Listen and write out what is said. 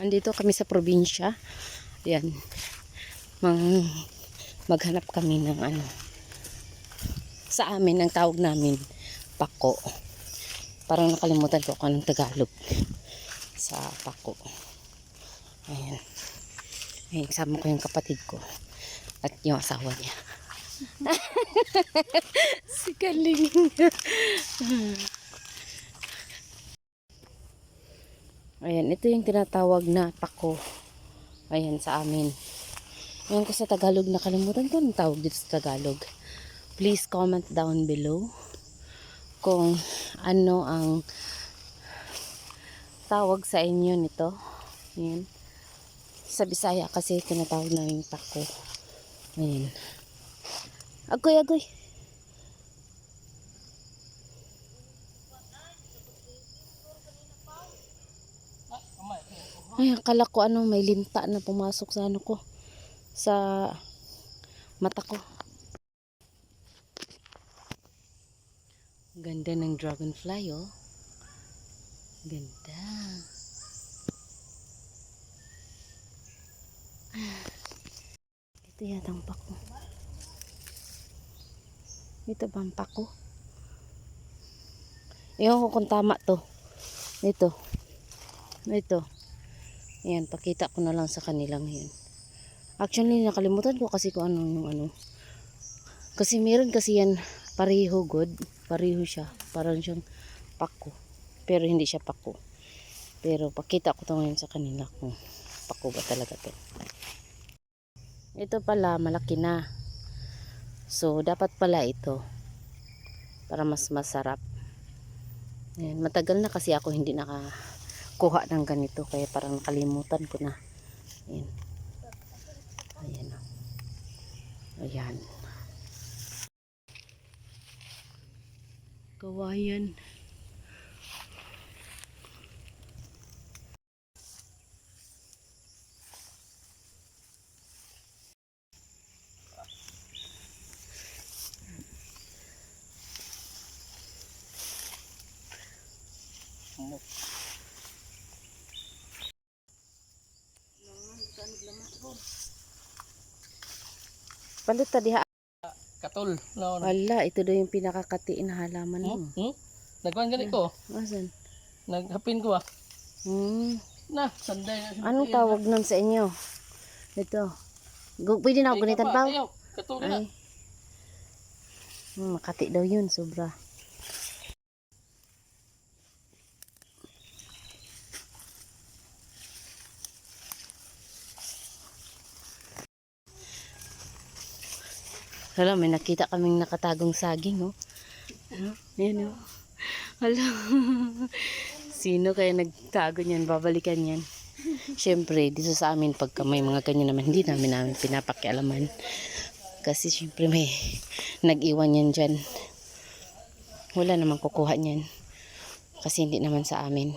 Andito kami sa probinsya. Yan. Mang, maghanap kami ng ano. Sa amin, ang tawag namin, pako. Parang nakalimutan ko kung anong Tagalog sa pako. Ayan. Ayan, kasama ko yung kapatid ko. At yung asawa niya. si Kaling. Ito yung tinatawag na pako. Ayan, sa amin. Ayan ko sa Tagalog, nakalimutan ko ang tawag dito sa Tagalog. Please comment down below kung ano ang tawag sa inyo nito. Ayan. Sa Bisaya kasi tinatawag namin pako. Ayan. Agoy, agoy. Ay, akala ko ano, may linta na pumasok sa ano ko. Sa mata ko. Ganda ng dragonfly, oh. Ganda. Ito yata ang pako. Ito ba ang pako? Ewan ko kung tama to. Ito. Ito. Ayan, pakita ko na lang sa kanila ngayon. Actually, nakalimutan ko kasi kung ano yung ano. Kasi meron kasi yan pareho good. Pareho siya. Parang siyang pako. Pero hindi siya pako. Pero pakita ko to ngayon sa kanila kung pako ba talaga to. Ito pala, malaki na. So, dapat pala ito. Para mas masarap. Ayan, matagal na kasi ako hindi nakakuha ng ganito. Kaya parang nakalimutan ko na. Ayan. Ayan. o. Ayan. Kawayan. Palita diha. Katol. No, no. Wala, ito daw yung pinakakatiin na halaman mo. Hmm? Hmm? Nagkuhan gani ko. Asan? Naghapin ko ah. Hmm. Na, sanday na. Anong tawag nun sa inyo? Ito. Pwede na ako ganitan pa? Ayaw, katol ka na. Ay. Hmm, makati daw yun, sobra. Hala, may nakita kaming nakatagong saging, oh. Ano? Yan, oh. Sino kaya nagtago niyan? Babalikan yan. Siyempre, dito sa amin, pagka may mga ganyan naman, hindi namin namin pinapakialaman. Kasi siyempre may nag-iwan yan dyan. Wala namang kukuha niyan. Kasi hindi naman sa amin.